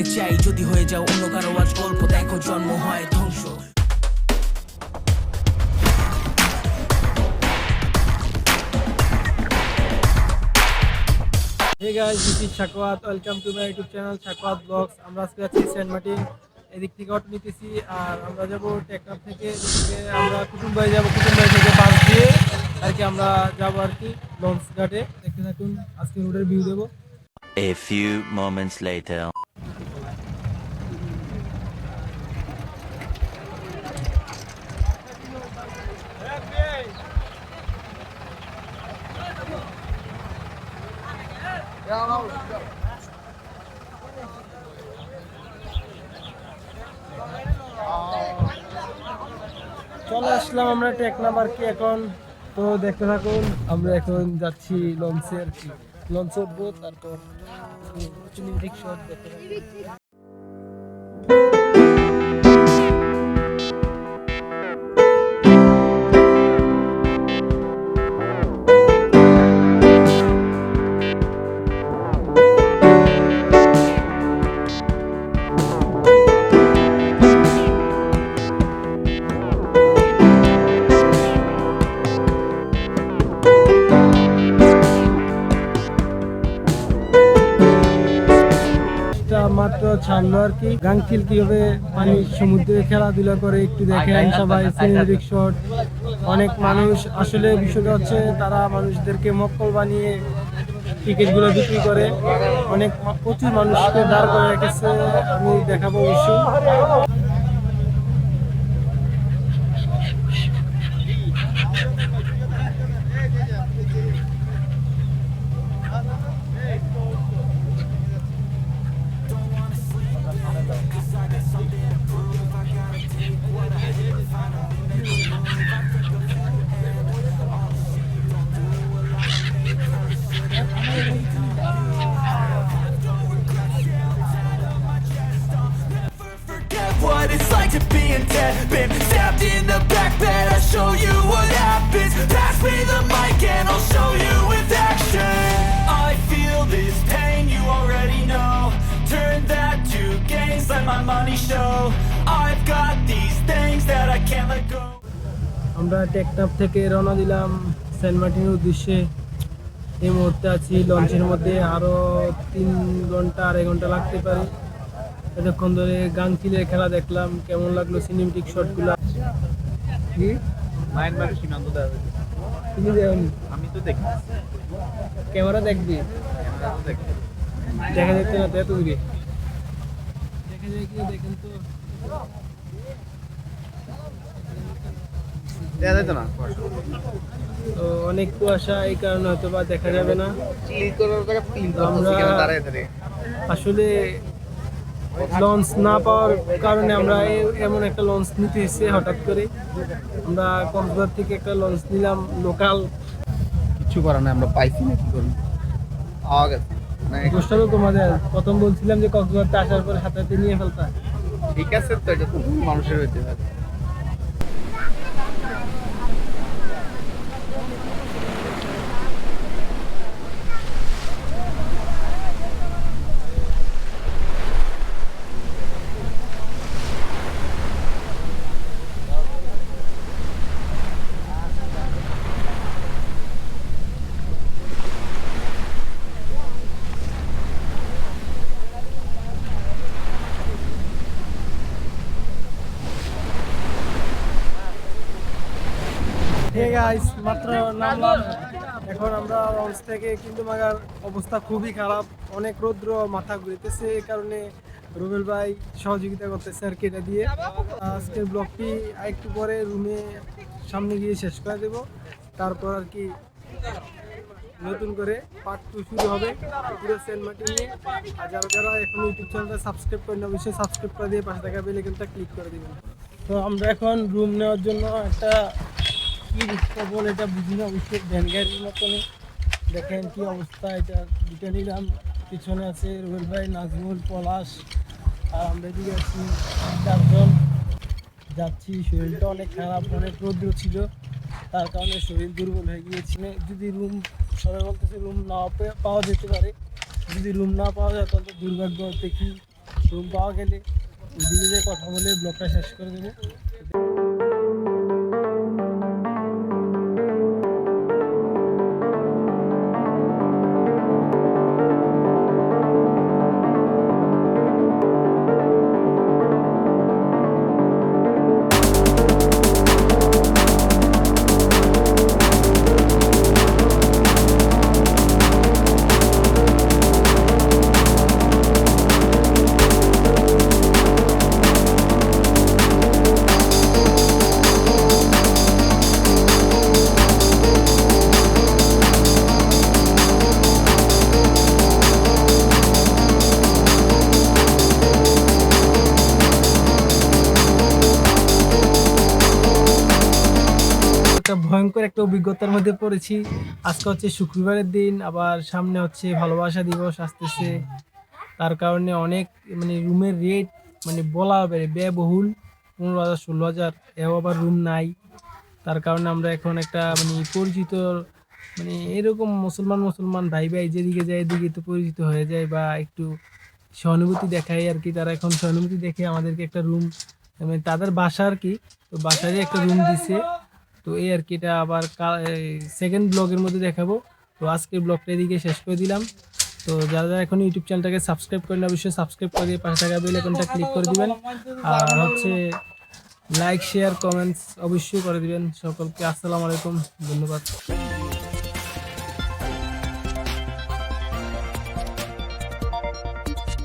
দেখতে চাই যদি হয়ে যাও অন্য কারও আজ গল্প দেখো জন্ম হয় ধ্বংস Hey guys, this is Shakwat. Welcome to my YouTube channel Shakwat Vlogs. আমরা আজকে আছি সেন্ট মার্টিন এদিক থেকে অটো নিতেছি আর আমরা যাব টেকনাফ থেকে আমরা কুটুমবাড়ি যাব কুটুমবাড়ি থেকে বাস দিয়ে আর কি আমরা যাব আর কি লঞ্চ ঘাটে দেখতে থাকুন আজকে রোডের ভিউ দেবো A few moments later. চলে আসলাম আমরা টেকনাফ আর কি এখন। তো দেখতে থাকুন, আমরা এখন যাচ্ছি লঞ্চের লঞ্চের উঠবো তারপর ছাড়লো আর কি। গাংচিল কীভাবে পানি সমুদ্রে খেলাধুলা করে একটু দেখেন সবাই সিনেমেটিক শট। অনেক মানুষ আসলে বিষয়টা হচ্ছে তারা মানুষদেরকে মক্কল বানিয়ে টিকিটগুলো বিক্রি করে। অনেক প্রচুর মানুষকে দাঁড় করে রেখেছে, আমি দেখাবো অবশ্যই। Stabbed in the back I'll show you what happens. Pass me the mic and I'll show you with action. I feel this pain you already know. Turn that to gains let my money show আমরা টেকনাফ থেকে রওনা দিলাম Saint মার্টিনের উদ্দেশ্যে। এই মুহূর্তে আছি লঞ্চের মধ্যে। আরও তিন ঘণ্টা আড়াই ঘণ্টা লাগতে পারে। এতক্ষণ ধরে গাংচিলের খেলা দেখলাম। কেমন লাগল সিনেমেটিক শটগুলো কি? মায়ানমারের সীমান্ত তুমি দেখনি? আমি তো দেখি। ক্যামেরা দেখবি? দেখা। যাচ্ছে না এত দূরে দেখা যায় কি দেখেন তো। দেওয়া যেত না? তো অনেক কুয়াশা এই কারণে হয়তো বা দেখা যাবে না। আমরা- আসলে লঞ্চ না পাওয়ার কারণে আমরা এমন একটা লঞ্চ নিতে এসেছি হঠাৎ করে। আমরা কক্সবাজার থেকে একটা লঞ্চ নিলাম লোকাল কিছু করার নাই আমরা পাইছি না কি করব? পাওয়া গেছে। মানে দোষটা তোমাদের প্রথম বলছিলাম যে কক্সবাজারতে আসার পরে হাতে হাতে নিয়ে ফেলতা। ঠিক আছে তো এটা মানুষের হইতে পারে হে গাইস মাত্র নামলাম। এখন আমরা লঞ্চ থেকে কিন্তু মাগার অবস্থা খুবই খারাপ। অনেক রৌদ্র, মাথা ঘুরিতেছে এই কারণে রুবেল ভাই সহযোগিতা করতেছে আর কি এটা দিয়ে। আজকের ব্লগটি একটু পরে রুমে সামনে গিয়ে শেষ করে দেব। তারপর আর কি নতুন করে পার্ট টু শুরু হবে পুরো সেন্ট মার্টিন নিয়ে। আর যারা যারা এখন ইউটিউব চ্যানেলটা সাবস্ক্রাইব করেন অবশ্যই সাবস্ক্রাইব করে দিয়ে পাশে থাকা বেলাইকনটা ক্লিক করে দিবেন। তো আমরা এখন রুম নেওয়ার জন্য একটা কি বল এটা বুঝি না অবশ্যই ভ্যান গাড়ির মতনই। দেখেন কি অবস্থা, এটা দুটো নিলাম, পিছনে আছে রুবেল ভাই, নাজমুল, পলাশ, আর আমরা এদিকে আছি চারজন। যাচ্ছি, শরীরটা অনেক খারাপ, অনেক রৌদ্র ছিল। তার কারণে শরীর দুর্বল হয়ে গিয়েছে। মানে যদি রুম সবাই বলতেছে রুম না পাওয়া যেতে পারে। যদি রুম না পাওয়া যায়, তাহলে দুর্ভাগ্য, দেখি। রুম পাওয়া গেলে ওদিকে কথা বলে ব্লগটা শেষ করে দেবো। ভয়ঙ্কর একটা অভিজ্ঞতার মধ্যে পড়েছি। আজকে হচ্ছে শুক্রবারের দিন, আবার সামনে হচ্ছে ভালোবাসা দিবস আসতেছে। তার কারণে অনেক মানে রুমের রেট মানে বলা হবে ব্যয়বহুল। পনেরো হাজার, ষোলো হাজার, এও আবার রুম নাই। তার কারণে আমরা এখন একটা মানে পরিচিত মানে এরকম মুসলমান মুসলমান ভাই ভাই যেদিকে যায় এদিকে তো পরিচিত হয়ে যায় বা একটু সহানুভূতি দেখায় আর কি। তারা এখন সহানুভূতি দেখে আমাদেরকে একটা রুম মানে তাদের বাসা আর কি, তো বাসারই একটা রুম দিছে। তো এই আর কি, এটা আবার সেকেন্ড ব্লগের মধ্যে দেখাবো। তো আজকের ব্লগটা এদিকে শেষ করে দিলাম। তো যারা যারা এখন ইউটিউব চ্যানেলটাকে সাবস্ক্রাইব করেন অবশ্যই সাবস্ক্রাইব করে পাশে থাকা বেল আইকনটা ক্লিক করে দিবেন। আর হচ্ছে লাইক শেয়ার কমেন্টস অবশ্যই করে দিবেন। সকলকে আসসালামু আলাইকুম, ধন্যবাদ।